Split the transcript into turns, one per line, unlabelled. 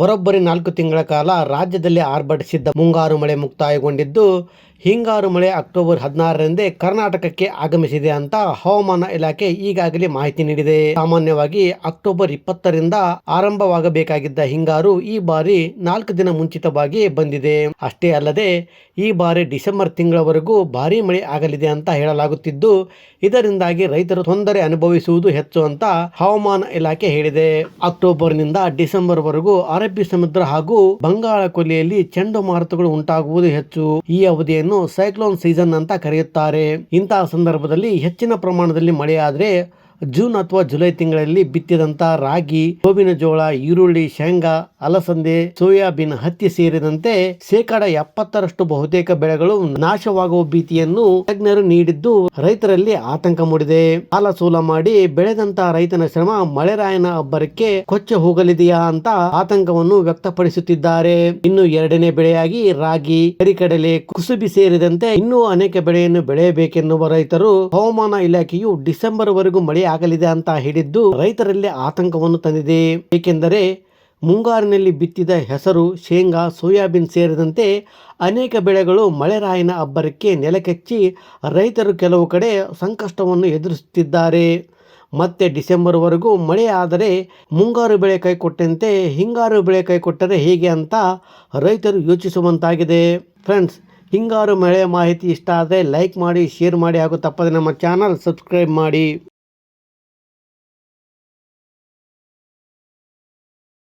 ಬರೋಬ್ಬರಿ ನಾಲ್ಕು ತಿಂಗಳ ಕಾಲ ರಾಜ್ಯದಲ್ಲಿ ಆರ್ಭಟಿಸಿದ್ದ ಮುಂಗಾರು ಮಳೆ ಮುಕ್ತಾಯಗೊಂಡಿದ್ದು, ಹಿಂಗಾರು ಮಳೆ ಅಕ್ಟೋಬರ್ ಹದಿನಾರರಂದೇ ಕರ್ನಾಟಕಕ್ಕೆ ಆಗಮಿಸಿದೆ ಅಂತ ಹವಾಮಾನ ಇಲಾಖೆ ಈಗಾಗಲೇ ಮಾಹಿತಿ ನೀಡಿದೆ. ಸಾಮಾನ್ಯವಾಗಿ ಅಕ್ಟೋಬರ್ ಇಪ್ಪತ್ತರಿಂದ ಆರಂಭವಾಗಬೇಕಾಗಿದ್ದ ಹಿಂಗಾರು ಈ ಬಾರಿ ನಾಲ್ಕು ದಿನ ಮುಂಚಿತವಾಗಿ ಬಂದಿದೆ. ಅಷ್ಟೇ ಅಲ್ಲದೆ, ಈ ಬಾರಿ ಡಿಸೆಂಬರ್ ತಿಂಗಳವರೆಗೂ ಭಾರೀ ಮಳೆ ಆಗಲಿದೆ ಅಂತ ಹೇಳಲಾಗುತ್ತಿದ್ದು, ಇದರಿಂದಾಗಿ ರೈತರು ತೊಂದರೆ ಅನುಭವಿಸುವುದು ಹೆಚ್ಚು ಅಂತ ಹವಾಮಾನ ಇಲಾಖೆ ಹೇಳಿದೆ. ಅಕ್ಟೋಬರ್ನಿಂದ ಡಿಸೆಂಬರ್ ವರೆಗೂ ಅರಬ್ಬಿ ಸಮುದ್ರ ಹಾಗೂ ಬಂಗಾಳ ಕೊಲ್ಲಿಯಲ್ಲಿ ಚಂಡಮಾರುತಗಳು ಉಂಟಾಗುವುದು ಹೆಚ್ಚು. ಈ ಅವಧಿಯನ್ನು ಸೈಕ್ಲೋನ್ ಸೀಸನ್ ಅಂತ ಕರೆಯುತ್ತಾರೆ. ಇಂತಹ ಸಂದರ್ಭದಲ್ಲಿ ಹೆಚ್ಚಿನ ಪ್ರಮಾಣದಲ್ಲಿ ಮಳೆಯಾದರೆ ಜೂನ್ ಅಥವಾ ಜುಲೈ ತಿಂಗಳಲ್ಲಿ ಬಿತ್ತಿದಂತ ರಾಗಿ, ಗೋವಿನ ಜೋಳ, ಈರುಳ್ಳಿ, ಶೇಂಗಾ, ಅಲಸಂದೆ, ಸೋಯಾಬೀನ್ ಹತ್ತಿ ಸೇರಿದಂತೆ ಶೇಕಡ ಎಪ್ಪತ್ತರಷ್ಟು ಬಹುತೇಕ ಬೆಳೆಗಳು ನಾಶವಾಗುವ ಭೀತಿಯನ್ನು ತಜ್ಞರು ನೀಡಿದ್ದು ರೈತರಲ್ಲಿ ಆತಂಕ ಮೂಡಿದೆ. ಸಾಲ ಸೂಲ ಮಾಡಿ ಬೆಳೆದಂತ ರೈತನ ಶ್ರಮ ಮಳೆರಾಯನ ಅಬ್ಬರಕ್ಕೆ ಕೊಚ್ಚ ಹೋಗಲಿದೆಯಾ ಅಂತ ಆತಂಕವನ್ನು ವ್ಯಕ್ತಪಡಿಸುತ್ತಿದ್ದಾರೆ. ಇನ್ನು ಎರಡನೇ ಬೆಳೆಯಾಗಿ ರಾಗಿ ಕರಿಕಡಲೆ ಕುಸುಬಿ ಸೇರಿದಂತೆ ಇನ್ನೂ ಅನೇಕ ಬೆಳೆಯನ್ನು ಬೆಳೆಯಬೇಕೆನ್ನುವ ರೈತರು ಹವಾಮಾನ ಇಲಾಖೆಯು ಡಿಸೆಂಬರ್ ವರೆಗೂ ಮಳೆ ಆಗಲಿದೆ ಅಂತ ಹೇಳಿದ್ದು ರೈತರಲ್ಲಿ ಆತಂಕವನ್ನು ತಂದಿದೆ. ಏಕೆಂದರೆ ಮುಂಗಾರಿನಲ್ಲಿ ಬಿತ್ತಿದ ಹೆಸರು, ಶೇಂಗಾ, ಸೋಯಾಬೀನ್ ಸೇರಿದಂತೆ ಅನೇಕ ಬೆಳೆಗಳು ಮಳೆರಾಯನ ಅಬ್ಬರಕ್ಕೆ ನೆಲಕಚ್ಚಿ ರೈತರು ಕೆಲವು ಕಡೆ ಸಂಕಷ್ಟವನ್ನು ಎದುರಿಸುತ್ತಿದ್ದಾರೆ. ಮತ್ತೆ ಡಿಸೆಂಬರ್ವರೆಗೂ ಮಳೆ ಆದರೆ ಮುಂಗಾರು ಬೆಳೆ ಕೈಕೊಟ್ಟಂತೆ ಹಿಂಗಾರು ಬೆಳೆ ಕೈಕೊಟ್ಟರೆ ಹೇಗೆ ಅಂತ ರೈತರು ಯೋಚಿಸುವಂತಾಗಿದೆ. ಫ್ರೆಂಡ್ಸ್, ಹಿಂಗಾರು ಮಳೆ ಮಾಹಿತಿ ಇಷ್ಟ ಆದರೆ ಲೈಕ್ ಮಾಡಿ, ಶೇರ್ ಮಾಡಿ ಹಾಗೂ ತಪ್ಪದೆ ನಮ್ಮ ಚಾನಲ್ ಸಬ್ಸ್ಕ್ರೈಬ್ ಮಾಡಿ.